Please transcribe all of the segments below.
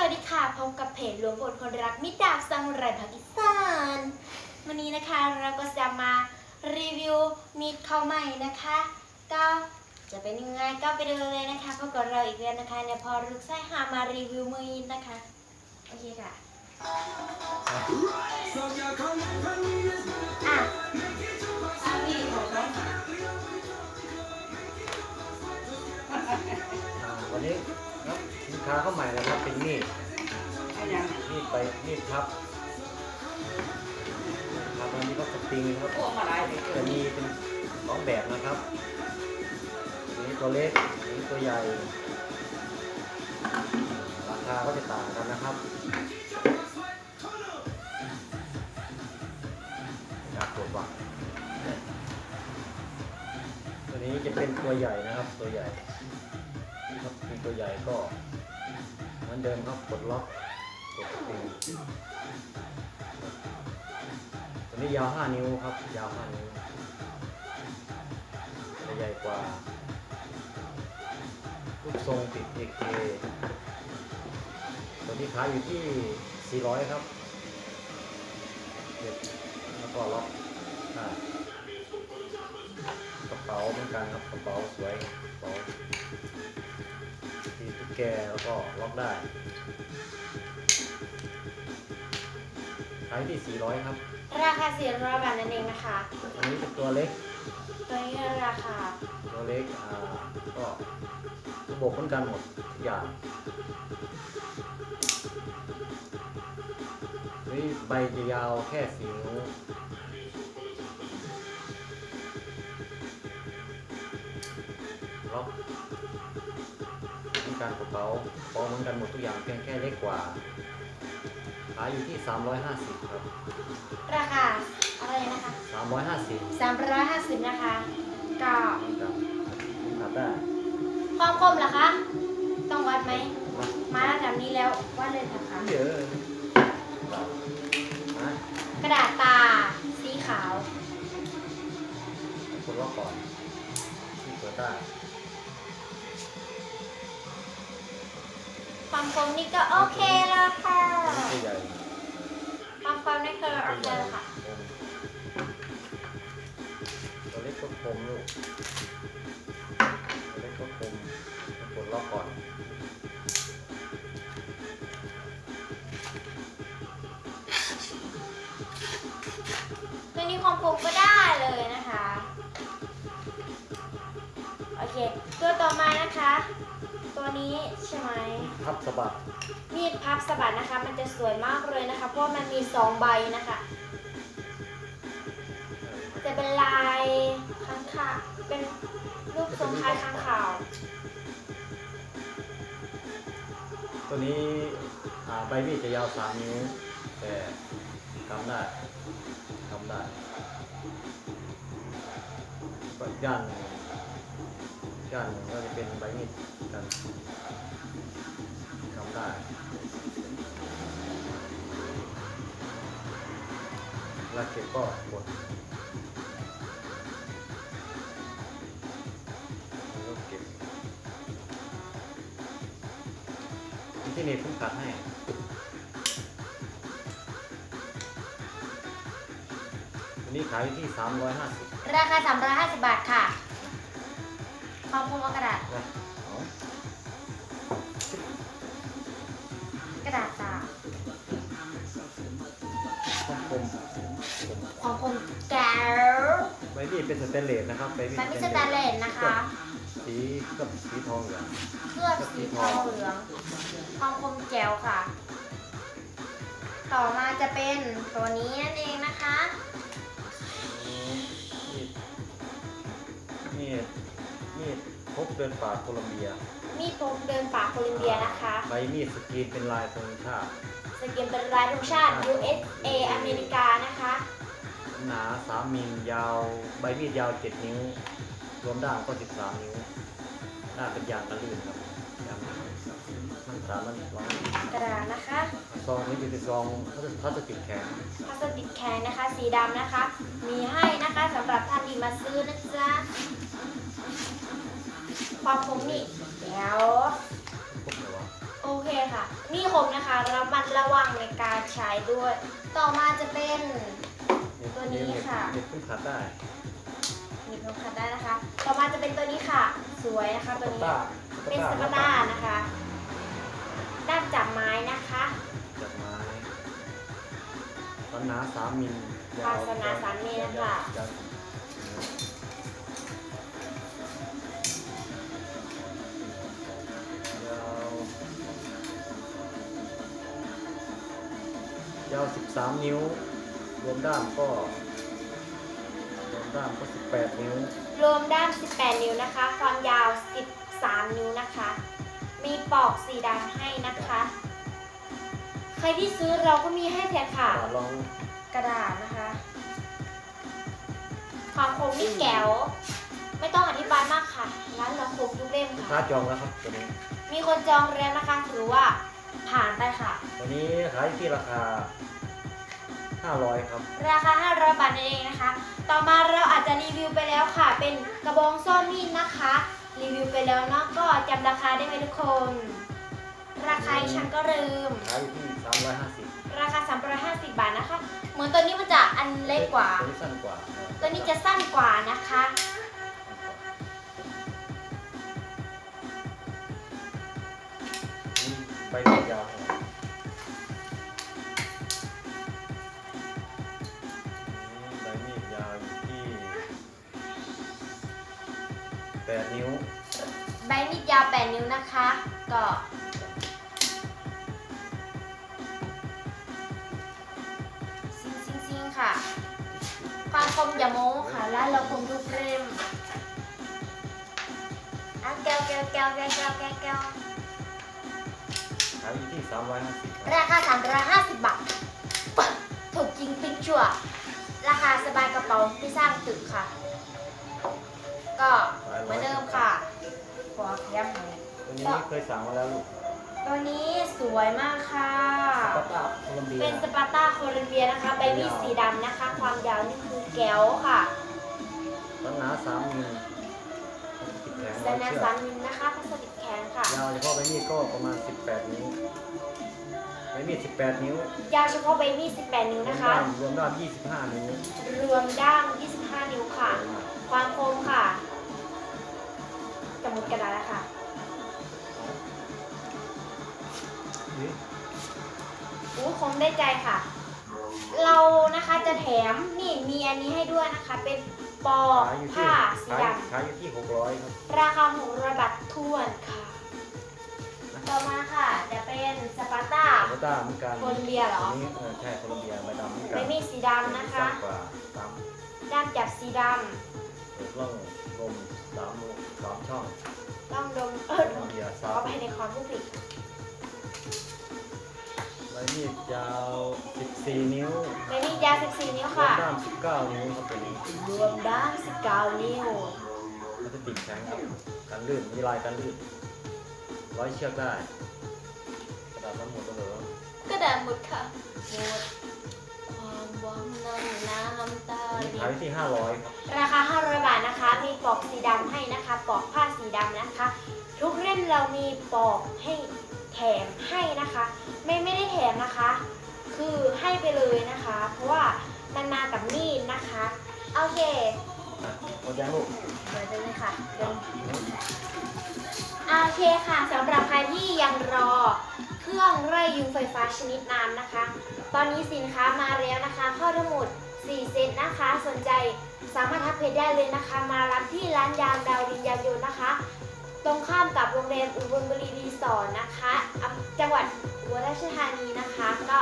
สวัสดีค่ะพบกับเพจรวมพลคนรักมิตรดาบซังไรภาคอีสานวันนี้นะคะเราก็จะมารีวิวมีดเข้าใหม่นะคะ ก็จะเป็นยังไงก็ไปดูเลยนะคะพบกับเราอีกแล้วนะคะเนี่ยพอรุกไส้หามารีวิวมือนะคะ โอเคค่ะ ค้าเข้าใหม่แล้วครับเป็นมีดมีดไปมีดพับครับอันนี้ก็สปริงครับจะมีเป็นสองแบบนะครับนี้ตัวเล็กนี้ตัวใหญ่ ราคาก็จะต่างกันนะครับอยากตรวจวัดตัวนี้จะเป็นตัวใหญ่นะครับตัวใหญ่ครับมีตัวใหญ่ก็ เหมือนเดิมครับกดล็อกกดสปริงตัวนี้ยาว 5 นิ้วครับ ยาว 5 นิ้วใหญ่กว่ารูปทรงติด AK ตัวนี้ขายอยู่ที่ 400 ครับเก็บแล้วก็ล็อกกระเป๋าเหมือนกันครับกระเป๋าสวยกระเป๋า แกแล้วก็ล็อกได้ขายที่ 400 ครับ ราคา 400 บาทนั่นเองนะคะ อันนี้เป็นตัวเล็ก ตัวนี้ราคา ตัวเล็ก อ่า ก็ระบบเหมือนกันหมดทุกอย่าง นี่ใบจะยาวแค่สี่นิ้วล็อก เหมือนกันกระเป๋าพอเหมือนกันหมดทุกอย่างเพียงแค่เล็กกว่าขายอยู่ที่ 350 ครับ ราคาอะไรนะคะ 350 350 นะคะ ก็ครับขับได้ความคมล่ะคะ ต้องวัดไหม มาระดับนี้แล้ววัดเลยเถอะค่ะ เยอะนะกระดาษตา สีขาวกดล็อกก่อนที่เปิดได้ ความคมนี่ก็โอเคแล้วค่ะตัวใหญ่ความคมนี่คือโอเคแล้วค่ะ ตัวเล็กก็คมลูกตัวเล็กก็คมกดล็อกก่อนตัวนี้ความคมก็ได้เลยนะคะ โอเค ตัวต่อมานะคะ ตัวนี้ใช่ไหมพับสะบัดมีดพับสะบัดนะคะ มันจะสวยมากเลยนะคะ เพราะว่ามันมีสองใบนะคะ จะเป็นลายข้างขาเป็นรูปทรงคล้ายข้างขาว ตัวนี้อ่าใบมีดจะยาว3นิ้ว แต่ทำได้ทำได้ก็ย่านหนึ่ง ย่านหนึ่งก็จะเป็นใบมีดกันทำได้ลากเก็บก็กดล้วก็เก็บที่นี่ผมตัดให้อันนี้ขายที่ 350 ราคา 350 บาทค่ะ ความคมเอากระดาษนะเอากระดาษตาต้องคมความคมแก้วใบมีดเป็นสแตนเลสนะครับใบมีดมันไม่ใช่ตาเลนนะคะ สีกับสีทองเหลืองเคลือบสีทองเหลืองความคมแก้วค่ะ ต่อมาจะเป็นตัวนี้นั่นเองนะคะ เดินป่าโคลัมเบีย มีดพกเดินป่าโคลัมเบียนะคะใบมีดสกรีนเป็นลายธงชาติสกินเป็นลายธงชาติ USA อเมริกานะคะ หนา3มิลยาว ใบมีดยาว7นิ้ว รวมด้ามก็13นิ้วด้ามเป็นยางกระลื่นครับยางมันสามารถวางกระดาษนะคะซองนี้จะเป็นซองพลาสติกแข็งพลาสติกแข็งนะคะ สีดำนะคะ มีให้นะคะสำหรับท่านที่มาซื้อนะจ๊ะ ความคมนี่เดี๋ยวพวกไหนวะโอเคค่ะ มีคมนะคะระมัดระวังในการใช้ด้วย ต่อมาจะเป็นตัวนี้ค่ะเด็กขึ้นขาดได้มีคมขัดได้นะคะ ต่อมาจะเป็นตัวนี้ค่ะ สวยนะคะตัวนี้ต้าเป็นสปาต้านะคะด้ามจับไม้นะคะจากไม้ปัญหาสามมิลวาสนาสามมิลนะคะาวสิบสามนิ้ว รวมด้ามก็ รวมด้ามก็สิบแปดนิ้ว รวมด้าม 18 นิ้วนะคะ ความยาว 13 นิ้วนะคะ มีปอกสีดำให้นะคะ ใครที่ซื้อเราก็มีให้แทนค่ะอ่าลองกระดาษนะคะ ความคมนี่แก้ว ไม่ต้องอธิบายมากค่ะ ร้านเราคมทุกเล่มค้าค่ะจองแล้วครับตัวนี้ มีคนจองแล้วนะคะ ถือว่า ผ่านไปค่ะตัวนี้ขายที่ราคา 500 ครับ ราคา 500 บาทนั่นเองนะคะ ต่อมาเราอาจจะรีวิวไปแล้วค่ะ เป็นกระบองซ่อนมีดนะคะ รีวิวไปแล้วเนาะก็จำราคาได้ไหมทุกคน ราคาดิฉันก็ลืม ขายอยู่ที่ 350ราคา 350 บาทนะคะ เหมือนตัวนี้มันจะอันเล็กกว่า ตัวนี้สั้นกว่าตัวนี้จะสั้นกว่านะคะ ใบเดียาวนี่ใบมีดยาวอยู่ที่8นิ้ว ใบมีดยาว 8 นิ้วนะคะ ก็ซิงซิงซิงค่ะ ความคมอย่าโม้ค่ะ แล้วเราคมทุกเล่มอะแก้วแก้วแก้วแก้วแก้วแก้วแก้วายอยู่ที่ 350ครับราคา350 บาทปะถูกจริงปิ๊งจั่วราคาสบายกระเป๋าที่สร้างตึกค่ะ ก็เหมือนเดิมค่ะขอย้ำหน่อยตัวนี้เคยสั่งมาแล้วลูกตัวนี้สวยมากค่ะ สปาต้าโคลัมเบียเป็นสปาร์ต้าโคลัมเบียนะคะใบมีดสีดำนะคะ ความยาวนี่คือแก้วค่ะปัญหา3มิลติด แข็งแซร้อยนนาเชือซักนมินนะคะพลาสติกแข็งค่ะ ยาวเฉพาะใบมีดก็ประมาณ 18 นิ้ว ใบมีด 18 นิ้วยาวเฉพาะใบมีด18 นิ้วรวมนะคะด้ามรวมด้าม25 นิ้วรวมด้าม 25 นิ้วค่ะ ความคมค่ะจะหมดกระดาษแล้วค่ะนี่อู้คมได้ใจค่ะ เรานะคะจะแถมนี่มีอันนี้ให้ด้วยนะคะเป็น ปอกขายอยู่ที่ผ้าสีขายดขายอยู่ที่600ครับำราคา600บาททวนค่ะ ต่อมาค่ะ จะเป็นสปาร์ต้า โคต้าเหมือนกันโคลัมเบียเหรออันนี้เออใช่โคลัมเบียใบดำเหมือนกัใบนมีดสีดำนะคะ สั้นกว่าตามด้ามจับสีดเปิดร่องลมสามลูกสามช่องำต้องดม เอโคอลัมเบียขสาอมไปในความผู้ผิด ใบมีดยาว 14 นิ้วใบมีดยาว 14 นิ้วรวมค่ะ ด้าม 19 นิ้วครับตัวนี้รวมด้าม19 นิ้วมันจะติดแข็งครับกันลื่นมีลายกันลื่นร้อยเชือกได้ กระดาษมันหมดแล้วเหรอกระดาษหมดค่ะหมดความหวังนั่งน้ำตาอันนี้ลิขายที่ 500ครับราคา 500 บาทนะคะ มีปลอกสีดำให้นะคะ ปลอกผ้าสีดำนะคะ ทุกเล่มเรามีปลอกให้ แถมให้นะคะ ไม่ไม่ได้แถมนะคะ คือให้ไปเลยนะคะ เพราะว่ามันมากับมีดนะคะโอเคอะหมดยังลูกเดี๋ยวเลยค่ะเดี๋ยวโอเคค่ะสำหรับใครที่ยังรอเครื่องไล่ยุงไฟฟ้าชนิดน้ำนะคะ ตอนนี้สินค้ามาแล้วนะคะเข้าทั้งหมด 4 เซตนะคะ สนใจสามารถทักเพจได้เลยนะคะ มารับที่ร้านยางดาวดินยางยนต์นะคะ ตรงข้ามกับโรงแรมอุบลบุรีรีสอร์ทนะคะ จังหวัดอุบลราชธานีนะคะ ก็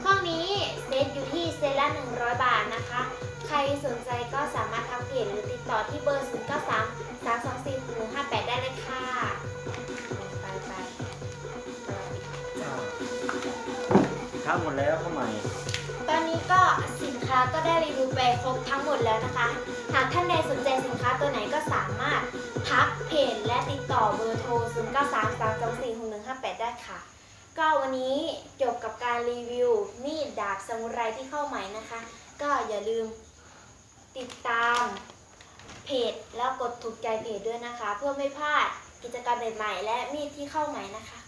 เครื่องนี้เซตอยู่ที่เซตละ 100 บาทนะคะ ใครสนใจก็สามารถทักเพจหรือติดต่อที่เบอร์ 0 9 3 3 2 4 1 5 8 ได้เลยค่ะ ไปไปอ่าสินค้าหมดแล้วเข้าใหม่ ตอนนี้ก็สินค้าก็ได้รีวิวไปครบทั้งหมดแล้วนะคะ หากท่านใดสนใจสินค้าตัวไหนก็สามารถ ทักเพจและติดต่อเบอร์โทร 0 9 3 3 2 4 6 1 5 8 ได้ค่ะ ก็วันนี้จบกับการรีวิวมีดดาบสมุไรที่เข้าใหม่นะคะ ก็อย่าลืมติดตามเพจแล้วกดถูกใจเพจด้วยนะคะ เพื่อไม่พลาดกิจกรรมใหม่ๆและมีดที่เข้าใหม่นะคะ